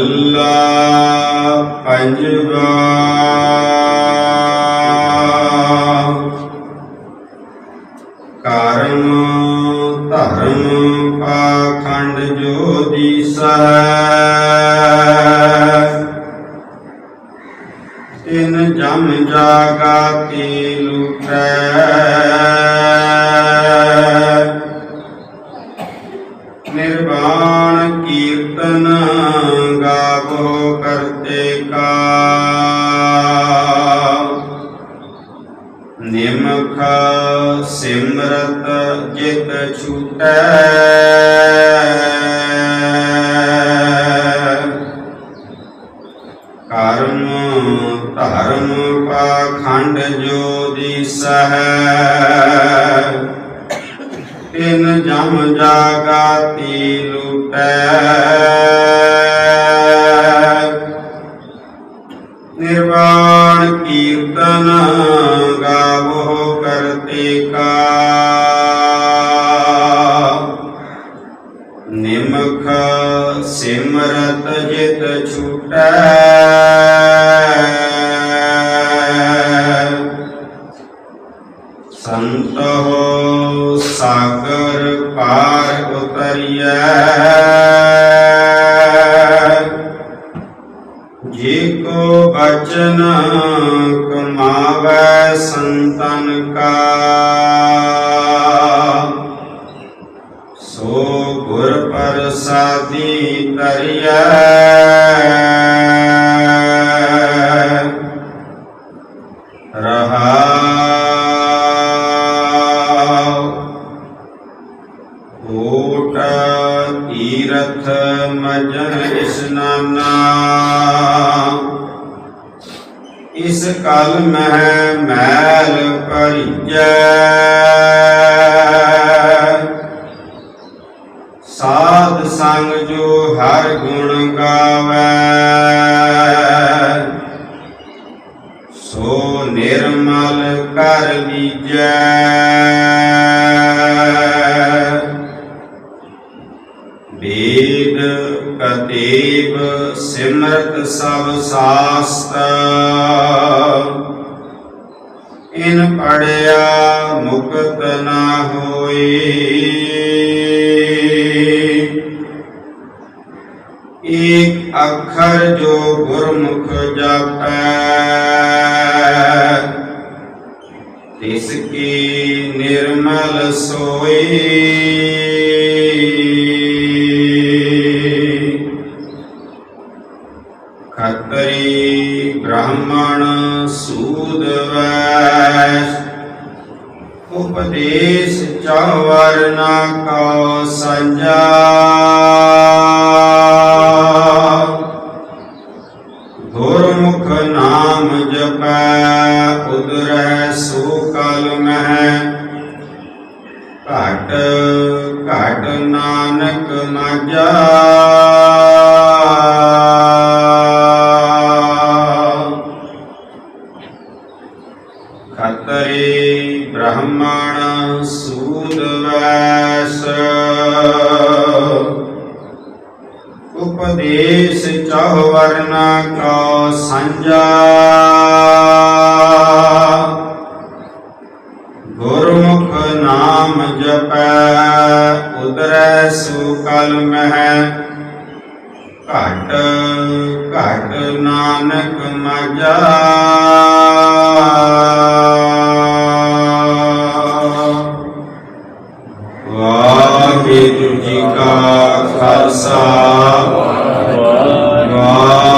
ਮਹੱਲਾ ਪੰਜਵਾ ਕਰਮ ਧਰਮ ਪਾਖੰਡ ਜੋ ਦੀਸੈ। ਤਿਨ ਜਮ ਜਾਗਾਤੀ ਲੁਟੈ। ਨਿਰਵਾਣ ਸਿਮਰਤ ਜਿਤ ਛੂਟੈ। ਕਰਮ ਧਰਮ ਪਾਖੰਡ ਜੋ ਦਿਸਹਿ। ਤਿਨ ਜਮ ਜਾਗਾਤੀ ਲੁਟੈ। ਨਿਰਵਾਣ ਕੀਰਤਨ ਜਿਤ ਛੂਟੈ ਸੰਤੋ ਸਾਗਰ ਪਾਰ ਉਤਰੀਐ। ਜੇ ਕੋ ਬਚਨ ਪ੍ਰਸਾਦੀ ਤਰਿਐ ਰਹਾਉ ਓਟ ਤੀਰਥ ਮਜਨ ਇਸਨਾਨਾ ਇਸ ਕਲ ਮਹਿ ਮੈਲ ਭਰੀਜੈ ਸਾਧ ਸੰਗ ਜੋ ਹਰ ਗੁਣ ਗਾਵੈ। ਸੋ ਨਿਰਮਲ ਕਰ ਲੀਜੈ ਵੇਦ ਕਤੇਬ ਸਿਮਰਤ ਸਭ ਸਾਸਤ। ਇਨ ਪੜਿਆ ਮੁਕਤ ਨਾ ਹੋਈ ਅੱਖਰ ਜੋ ਗੁਰਮੁਖ ਜਪੈ। ਤਿਸ ਕੀ ਨਿਰਮਲ ਸੋਈ। ਖਤਰੀ ਬ੍ਰਾਹਮਣ ਸੂਦ ਵੈਸ ਉਪਦੇਸ਼ ਚਵਰਨਾ ਕੋ ਸੰਜਾ। ਗੁਰਮੁਖ ਨਾਮ ਜਪੈ, ਉਦਰੈ ਸੋ ਕਲ ਮਹਿ। ਘਟ ਘਟ ਨਾਨਕ ਮਾਝਾ ਖਤਰੀ ਬ੍ਰਾਹਮਣ ਸੂਦ ਵੈਸ। ਉਪਦੇਸ਼ ਚਹੁ ਵਰਨਾ ਕੋ। ਸਾਂਝਾ ਗੁਰਮੁਖ ਨਾਮ ਜਪੈ ਉਦਰੈ ਸੁਕਲ ਮਹਿ। ਘਟ ਘਟ ਨਾਨਕ ਮਜਾ। ਵਾਹਿਗੁਰੂ ਜੀ ਕਾ ਖਾਲਸਾ। ਵਾਹਿਗੁਰੂ